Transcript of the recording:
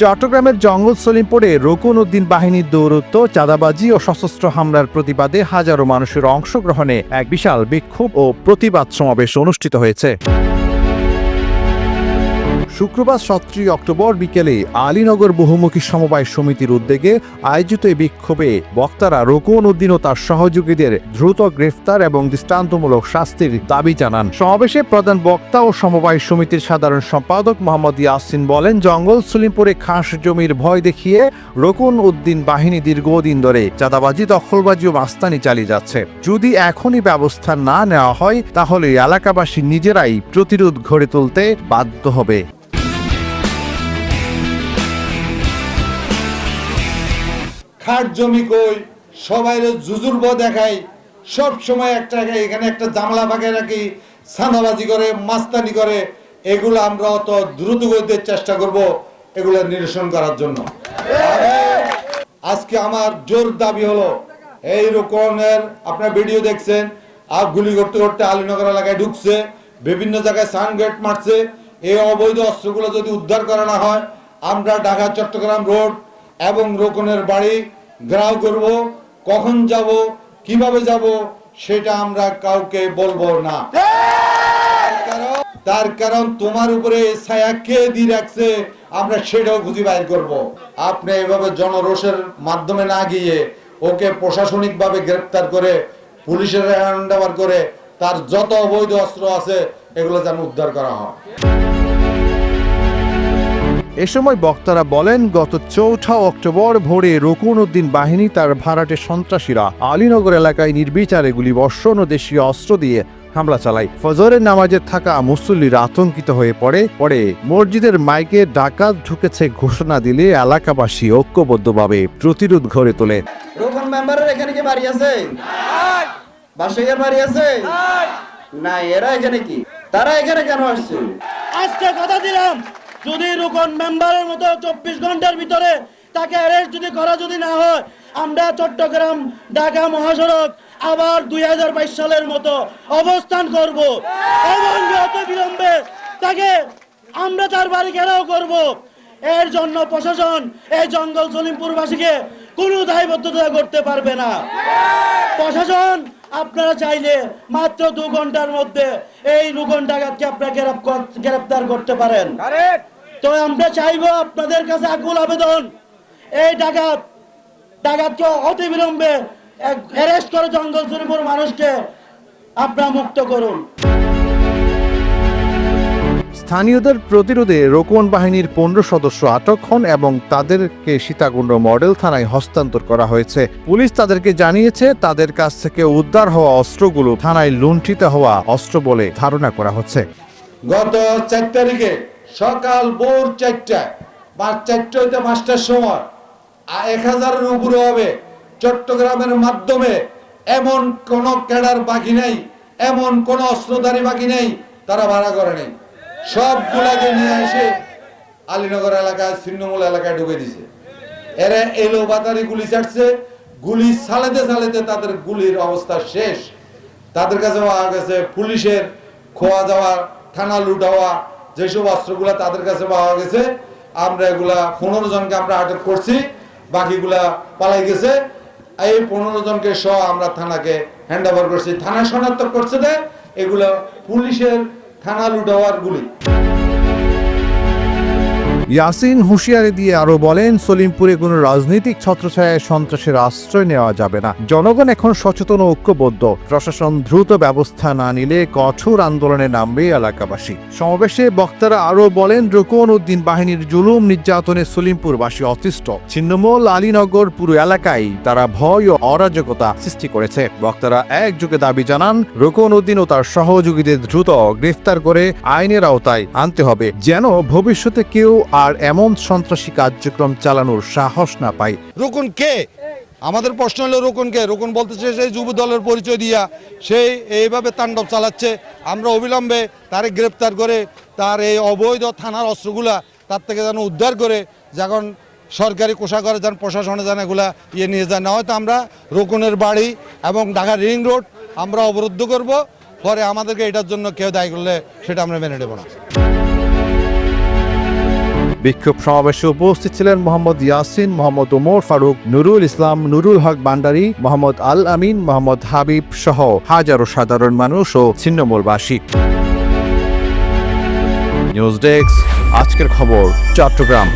চট্টগ্রামের জঙ্গল সলিমপুরে রকুন উদ্দিন বাহিনীর দৌরত্ব, চাঁদাবাজি ও সশস্ত্র হামলার প্রতিবাদে হাজারো মানুষের অংশগ্রহণে এক বিশাল বিক্ষোভ ও প্রতিবাদ সমাবেশ অনুষ্ঠিত হয়েছে। শুক্রবার সতেরোই অক্টোবর বিকেলে আলীনগর বহুমুখী সমবায় সমিতির উদ্যোগে আয়োজিত এই বিক্ষোভে বক্তারা রকুন উদ্দিন ও তার সহযোগীদের দ্রুত গ্রেফতার এবং দৃষ্টান্তমূলক শাস্তির দাবি জানান। সমাবেশে প্রধান বক্তা ও সমবায় সমিতির সাধারণ সম্পাদক মোহাম্মদ ইয়াসিন বলেন, জঙ্গল সুলিমপুরে খাস জমির ভয় দেখিয়ে রকুন উদ্দিন বাহিনী দীর্ঘদিন ধরে চাঁদাবাজি, দখলবাজি ও মাস্তানি চালিয়ে যাচ্ছে। যদি এখনই ব্যবস্থা না নেওয়া হয়, তাহলে এলাকাবাসী নিজেরাই প্রতিরোধ গড়ে তুলতে বাধ্য হবে। খাট জমি কই, সবাই জুজুর ব দেখাই, সব সময় একটা এখানে একটা জামলা ফাঁকে রাখি সান্দাবাজি করে, মাস্তানি করে, এগুলো আমরা অত দ্রুত গতিতে চেষ্টা করব এগুলো নিরসন করার জন্য। আজকে আমার জোর দাবি হলো, এই রকমের আপনার ভিডিও দেখছেন, আর গুলি করতে করতে আলীনগর এলাকায় ঢুকছে, বিভিন্ন জায়গায় সান গেট মারছে, এই অবৈধ অস্ত্রগুলো যদি উদ্ধার করা না হয়, আমরা ঢাকা, চট্টগ্রাম রোড এবং রোকনের বাড়ি গ্রাহ করব কখন যাব কীভাবে যাব সেটা আমরা কাউকে বলব না। কারণ তার কারণ তোমার উপরে ছায়া কে দিয়ে রাখছে আমরা সেটাও খুঁজে বাইর করব। আপনি এভাবে জনরোষের মাধ্যমে না গিয়ে ওকে প্রশাসনিকভাবে গ্রেপ্তার করে পুলিশের হ্যান্ড করে তার যত অবৈধ অস্ত্র আছে এগুলো যেন উদ্ধার করা হয়। এ সময় বক্তারা বলেন গত চৌঠা অক্টোবর ভোরে রকুন উদ্দিন বাহিনী তার ভাড়াটে সন্ত্রাসীরা আলীনগর এলাকায় নির্বিচারে গুলি বর্ষণ ও দেশীয় অস্ত্র দিয়ে হামলা চালায়। ফজরের নামাজে থাকা মুসল্লিরা আতঙ্কিত হয়ে পড়ে। পরে মসজিদের মাইকে ডাকাত ঢুকেছে ঘোষণা দিলে এলাকাবাসী ঐক্যবদ্ধভাবে প্রতিরোধ গড়ে তোলে। রোকন মেম্বারের এখানে কি বাড়ি আছে? বাসাইয়ের বাড়ি আছে? না এরা এখানে কি? তারা এখানে কেন আসছে? আজকে কথা দিলাম। যদি রুকন মেম্বারের মতো চব্বিশ ঘণ্টার ভিতরে তাকে অ্যারেস্ট যদি করা যদি না হয়, আমরা চট্টগ্রাম ঢাকা মহাসড়ক আবার দুই হাজার বাইশ সালের মতো অবস্থান করব। এবং যত বিলম্বে তাকে আমরা তার বাড়ি ঘেরাও করব। এর জন্য প্রশাসন এই জঙ্গল সলিমপুরবাসীকে কোনো দায়বদ্ধতা করতে পারবে না। প্রশাসন, আপনারা চাইলে মাত্র দু ঘণ্টার মধ্যে এই রুগন ডাকাতকে আপনারা গ্রেফতার করতে পারেন। তো আমরা চাইব আপনাদের কাছে আকুল আবেদন। এই ডাকাত ডাকাতকে অতি বিলম্বে অ্যারেস্ট করে জঙ্গল শ্রীপুর মানুষকে আপনারা মুক্ত করুন। স্থানীয়দের প্রতিরোধে রোকন বাহিনীর পনেরো সদস্য আটক হন এবং তাদেরকে সীতাকুণ্ড মডেল থানায় হস্তান্তর করা হয়েছে। পুলিশ তাদেরকে জানিয়েছে তাদের কাছ থেকে উদ্ধার হওয়া অস্ত্রগুলো থানায় লুণ্ঠিত হওয়া অস্ত্র বলে ধারণা করা হচ্ছে। গত চার তারিখে সকাল ভোর চারটায় পাঁচ চারটে হইতে পাঁচটার সময়। আ- এক হাজারের উপরে হবে চট্টগ্রামের মাধ্যমে এমন কোন ক্যাডার বাকি নেই, এমন কোন অস্ত্রধারী বাকি নেই, তারা ভাড়া করে নেই। সবগুলাকে নিয়ে এসে আলীনগর এলাকায়, ছিন্নমূল এলাকায় ঢুকে দিছে। এরা এলো বাতারি গুলি ছাড়ছে, গুলি চালাতে চালাতে তাদের গুলির অবস্থা শেষ। তাদের কাছে পুলিশের খোয়া যাওয়া থানা লুট হওয়া যেসব অস্ত্রগুলা তাদের কাছে পাওয়া গেছে, আমরা এগুলা পনেরো জনকে আমরা আটক করছি, বাকিগুলা পালাই গেছে। এই পনেরো জনকে সহ আমরা থানাকে হ্যান্ড ওভার করছি। থানা শনাক্ত করছে দেয় এগুলো পুলিশের থানা লুট হওয়ার গুলি। ইয়াসিন হুঁশিয়ারি দিয়ে আরও বলেন, সলিমপুরে কোনো রাজনৈতিক ছত্রছায়ায় সন্ত্রাসের আশ্রয় নেওয়া যাবে না। জনগণ এখন সচেতন ও ঐক্যবদ্ধ। প্রশাসন দ্রুত ব্যবস্থা না নিলে কঠোর আন্দোলনে নামবে এলাকাবাসী। সমাবেশে বক্তারা আরও বলেন, রুকন উদ্দিন বাহিনীর জুলুম নির্যাতনে সলিমপুরবাসী অতিষ্ঠ। ছিন্নমূল আলীনগর পুরো এলাকায় তারা ভয় ও অরাজকতা সৃষ্টি করেছে। বক্তারা একযোগে দাবি জানান, রুকন উদ্দিন ও তার সহযোগীদের দ্রুত গ্রেফতার করে আইনের আওতায় আনতে হবে, যেন ভবিষ্যতে কেউ আর এমন সন্ত্রাসী কার্যক্রম চালানোর সাহস না পায় রুকুন কে? আমাদের প্রশ্ন হলো রুকুন কে? রুকুন বলতেছে সেই যুব দলের পরিচয় দিয়া সেই এইভাবে তাণ্ডব চালাচ্ছে। আমরা অবিলম্বে তারে গ্রেপ্তার করে তার এই অবৈধ থানার অস্ত্রগুলা তার থেকে যেন উদ্ধার করে যখন সরকারি কোষাগারে যেন, প্রশাসনে যেন, এগুলা ইয়ে নিয়ে যায় না হয়তো আমরা রকুনের বাড়ি এবং ঢাকা রিং রোড আমরা অবরুদ্ধ করব। পরে আমাদেরকে এটার জন্য কেউ দায়ী করলে সেটা আমরা মেনে নেব না। বিক্ষোভ সমাবেশে উপস্থিত ছিলেন মোহাম্মদ ইয়াসিন, মোহাম্মদ ওমর ফারুক, নুরুল ইসলাম, নুরুল হক বান্ডারি মোহাম্মদ আল আমিন, মোহাম্মদ হাবিব সহ হাজারো সাধারণ মানুষ ও ছিন্নমূলবাসী। নিউজ ডেস্ক, আজকের খবর, চট্টগ্রাম।